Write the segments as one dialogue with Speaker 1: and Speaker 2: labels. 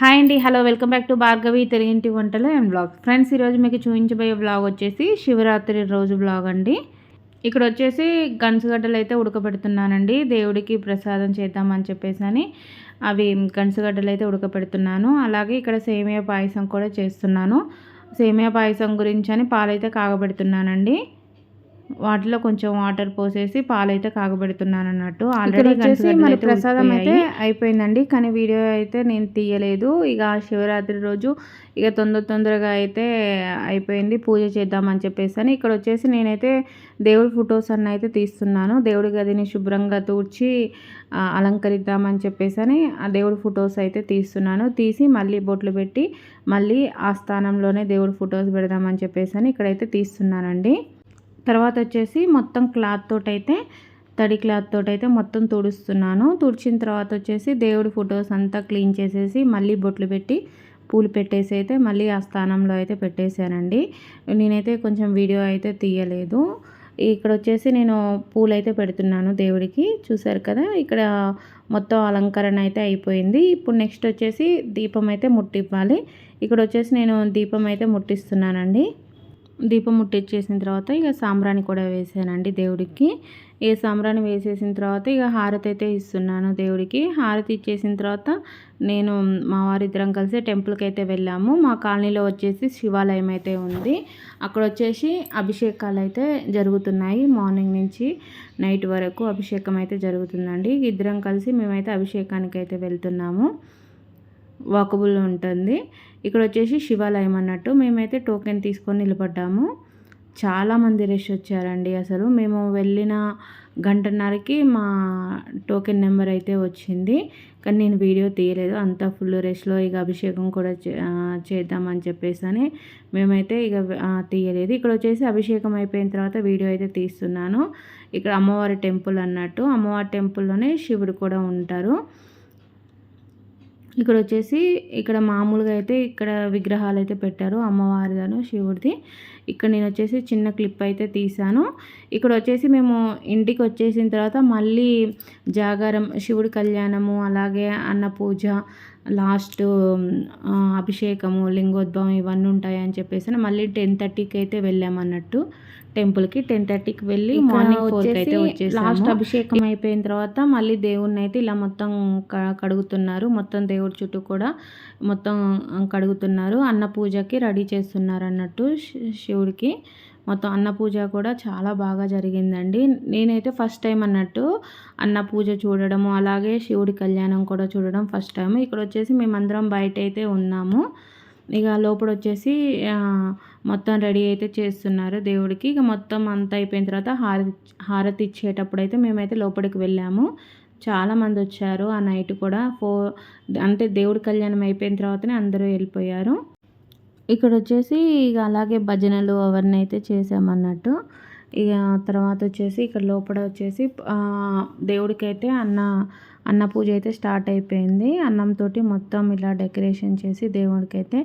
Speaker 1: Hi అండి hello welcome back to Bhargavi తెలుగింటి వంటలు అండ్ బ్లాగ్ ఫ్రెండ్స్ ఈరోజు మీకు చూపించబోయే బ్లాగ్ వచ్చేసి శివరాత్రి రోజు బ్లాగ్ అండి. ఇక్కడ వచ్చేసి గన్సుగడ్డలు అయితే ఉడకబెడుతున్నానండి. దేవుడికి ప్రసాదం చేద్దామని చెప్పేసి అని అవి గన్సుగడ్డలు అయితే ఉడకబెడుతున్నాను. అలాగే ఇక్కడ సేమియా పాయసం కూడా చేస్తున్నాను. సేమియా పాయసం గురించి అని పాలైతే కాగబెడుతున్నానండి. వాటిలో కొంచెం వాటర్ పోసేసి పాలైతే కాగబెడుతున్నాను అన్నట్టు ఆల్రెడీ వచ్చేసి మరి ప్రసాదం అయితే అయిపోయిందండి. కానీ వీడియో అయితే నేను తీయలేదు. ఇక శివరాత్రి రోజు ఇక తొందర తొందరగా అయితే అయిపోయింది. పూజ చేద్దామని చెప్పేసి అని ఇక్కడ వచ్చేసి నేనైతే దేవుడి ఫొటోస్ అన్న అయితే తీస్తున్నాను. దేవుడి గదిని శుభ్రంగా తూడ్చి అలంకరిద్దామని చెప్పేసి అని ఆ దేవుడి ఫొటోస్ అయితే తీస్తున్నాను. తీసి మళ్ళీ బొట్లు పెట్టి మళ్ళీ ఆ స్థానంలోనే దేవుడి ఫొటోస్ పెడదామని చెప్పేసి అని ఇక్కడైతే తీస్తున్నానండి. తర్వాత వచ్చేసి మొత్తం క్లాత్ తోటైతే అయితే తడి క్లాత్ తోటి అయితే మొత్తం తుడుస్తున్నాను. తుడిచిన తర్వాత వచ్చేసి దేవుడి ఫొటోస్ అంతా క్లీన్ చేసేసి మళ్ళీ బొట్లు పెట్టి పూలు పెట్టేసి అయితే మళ్ళీ ఆ స్థానంలో అయితే పెట్టేశానండి. నేనైతే కొంచెం వీడియో అయితే తీయలేదు. ఇక్కడ వచ్చేసి నేను పూలు అయితే పెడుతున్నాను దేవుడికి. చూసారు కదా ఇక్కడ మొత్తం అలంకరణ అయితే అయిపోయింది. ఇప్పుడు నెక్స్ట్ వచ్చేసి దీపం అయితే ముట్టివ్వాలి. ఇక్కడ వచ్చేసి నేను దీపం అయితే ముట్టిస్తున్నానండి. దీపం ముట్టించేసిన తర్వాత ఇక సాంబ్రాణి కూడా వేసానండి దేవుడికి. ఇక సాంబ్రాణి వేసేసిన తర్వాత ఇక హారతి అయితే ఇస్తున్నాను దేవుడికి. హారతి ఇచ్చేసిన తర్వాత నేను మా వారిద్దరం కలిసి టెంపుల్కి అయితే వెళ్ళాము. మా కాలనీలో వచ్చేసి శివాలయం అయితే ఉంది. అక్కడ వచ్చేసి అభిషేకాలు అయితే జరుగుతున్నాయి. మార్నింగ్ నుంచి నైట్ వరకు అభిషేకం అయితే జరుగుతుందండి. ఇద్దరం కలిసి మేమైతే అభిషేకానికి అయితే వెళ్తున్నాము. వాకబుల్ ఉంటుంది. ఇక్కడ వచ్చేసి శివాలయం అన్నట్టు మేమైతే టోకెన్ తీసుకొని నిలబడ్డాము. చాలామంది రష్ వచ్చారండి అసలు. మేము వెళ్ళిన గంటన్నరకి మా టోకెన్ నెంబర్ అయితే వచ్చింది. కానీ నేను వీడియో తీయలేదు. అంతా ఫుల్ రెష్లో ఇక అభిషేకం కూడా చేద్దామని చెప్పేసి అని మేమైతే ఇక తీయలేదు. ఇక్కడ వచ్చేసి అభిషేకం అయిపోయిన తర్వాత వీడియో అయితే తీస్తున్నాను. ఇక్కడ అమ్మవారి టెంపుల్ అన్నట్టు. అమ్మవారి టెంపుల్లోనే శివుడు కూడా ఉంటారు. ఇక్కడ వచ్చేసి ఇక్కడ మామూలుగా అయితే ఇక్కడ విగ్రహాలు అయితే పెట్టారు అమ్మవారిదను శివుడిది. ఇక్కడ నేను వచ్చేసి చిన్న క్లిప్ అయితే తీశాను. ఇక్కడ వచ్చేసి మేము ఇంటికి వచ్చేసిన తర్వాత మళ్ళీ జాగారం శివుడి కళ్యాణము అలాగే అన్న పూజ లాస్ట్ అభిషేకము లింగోద్భవం ఇవన్నీ ఉంటాయని చెప్పేసి మళ్ళీ టెన్ థర్టీకి అయితే వెళ్ళామన్నట్టు టెంపుల్కి. టెన్ థర్టీకి వెళ్ళి మార్నింగ్ ఫోర్కి అయితే వచ్చేసి లాస్ట్ అభిషేకం అయిపోయిన తర్వాత మళ్ళీ దేవుడిని అయితే ఇలా మొత్తం కడుగుతున్నారు. మొత్తం దేవుడి చుట్టూ కూడా మొత్తం కడుగుతున్నారు. అన్న పూజకి రెడీ చేస్తున్నారు అన్నట్టు శివుడికి. మొత్తం అన్న పూజ కూడా చాలా బాగా జరిగిందండి. నేనైతే ఫస్ట్ టైం అన్నట్టు అన్న పూజ చూడడము అలాగే శివుడి కళ్యాణం కూడా చూడడం ఫస్ట్ టైం ఇక్కడ వచ్చేసి మేమందరం బయట అయితే ఉన్నాము. ఇక లోపల వచ్చేసి మొత్తం రెడీ అయితే చేస్తున్నారు దేవుడికి. ఇక మొత్తం అంతా అయిపోయిన తర్వాత హారతి హారతి ఇచ్చేటప్పుడు అయితే మేమైతే లోపలికి వెళ్ళాము. చాలామంది వచ్చారు ఆ నైట్ కూడా. ఫోర్ అంటే దేవుడి కళ్యాణం అయిపోయిన తర్వాతనే అందరూ వెళ్ళిపోయారు. ఇక్కడ వచ్చేసి ఇక అలాగే భజనలు అవన్నీ అయితే చేసామన్నట్టు ఇక తర్వాత వచ్చేసి ఇక్కడ లోపల వచ్చేసి దేవుడికైతే అన్న అన్న పూజ అయితే స్టార్ట్ అయిపోయింది అన్నంతో మొత్తం ఇలా డెకరేషన్ చేసి దేవుడికైతే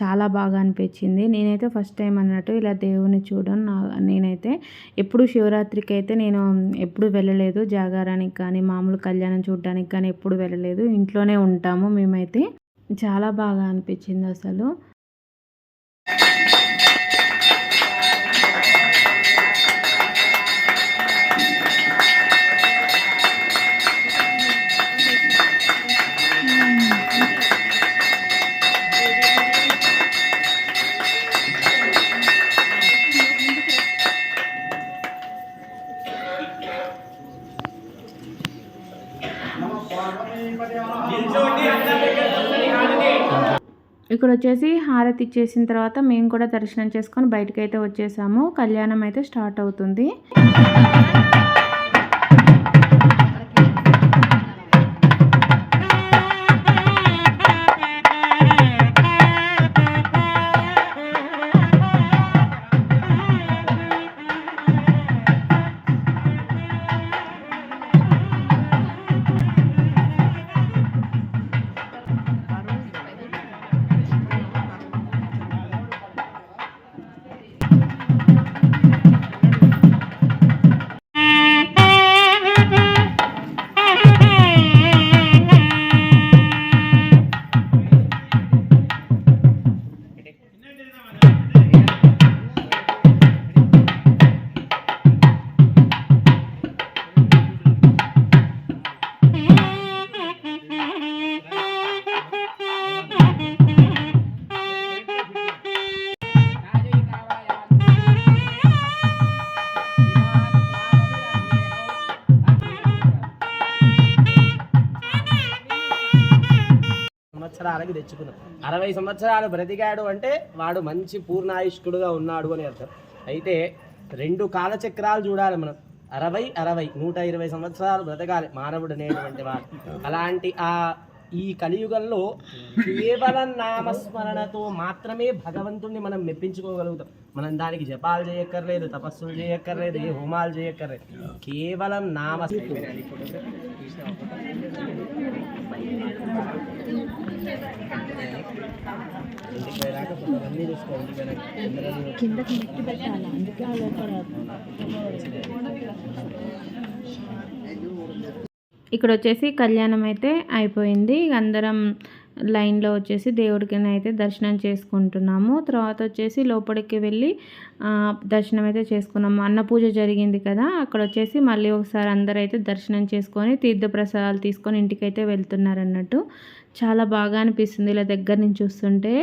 Speaker 1: చాలా బాగా అనిపించింది. నేనైతే ఫస్ట్ టైం అన్నట్టు ఇలా దేవుని చూడడం నా నేనైతే ఎప్పుడు శివరాత్రికి అయితే నేను ఎప్పుడు వెళ్ళలేదు. జాగారానికి కానీ మామూలు కళ్యాణం చూడడానికి కానీ ఎప్పుడు వెళ్ళలేదు. ఇంట్లోనే ఉంటాము మేమైతే. చాలా బాగా అనిపించింది అసలు ఇక్కడ వచ్చేసి హారతి ఇచ్చేసిన తర్వాత మేము కూడా దర్శనం చేసుకొని బయటకైతే అయితే వచ్చేసాము. కళ్యాణం అయితే స్టార్ట్ అవుతుంది.
Speaker 2: సంవత్సరాలకి తెచ్చుకున్నాం. అరవై సంవత్సరాలు బ్రతికాడు అంటే వాడు మంచి పూర్ణాయుష్కుడుగా ఉన్నాడు అని అర్థం. అయితే రెండు కాలచక్రాలు చూడాలి మనం. అరవై అరవై నూట ఇరవై సంవత్సరాలు బ్రతకాలి మానవుడు అనేటువంటి వాడు. అలాంటి ఆ ఈ కలియుగంలో కేవలం నామస్మరణతో మాత్రమే భగవంతుణ్ణి మనం మెప్పించుకోగలుగుతాం. మనం దానికి జపాలు చేయక్కర్లేదు తపస్సులు చేయక్కర్లేదు ఏ హోమాలు చేయక్కర్లేదు. కేవలం నామ కింద పోయినాక
Speaker 1: పెట్టాలి? అందుకే ఇక్కడ వచ్చేసి కళ్యాణం అయితే అయిపోయింది. అందరం లైన్లో వచ్చేసి దేవుడికి అయితే దర్శనం చేసుకుంటున్నాము. తర్వాత వచ్చేసి లోపలికి వెళ్ళి దర్శనం అయితే చేసుకున్నాము. అన్న పూజ జరిగింది కదా అక్కడ వచ్చేసి మళ్ళీ ఒకసారి అందరూ అయితే దర్శనం చేసుకొని తీర్థప్రసాదాలు తీసుకొని ఇంటికైతే వెళ్తున్నారు అన్నట్టు చాలా బాగా అనిపిస్తుంది ఇలా దగ్గర నుంచి చూస్తుంటే.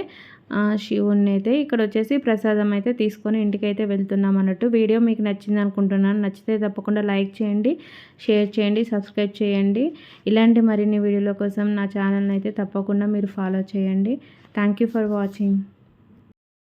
Speaker 1: శివుణ్ణి అయితే ఇక్కడ వచ్చేసి ప్రసాదం అయితే తీసుకొని ఇంటికైతే వెళ్తున్నాం అన్నట్టు. వీడియో మీకు నచ్చింది అనుకుంటున్నాను. నచ్చితే తప్పకుండా లైక్ చేయండి షేర్ చేయండి సబ్స్క్రైబ్ చేయండి. ఇలాంటి మరిన్ని వీడియోల కోసం నా ఛానల్ని అయితే తప్పకుండా మీరు ఫాలో చేయండి. Thank you for watching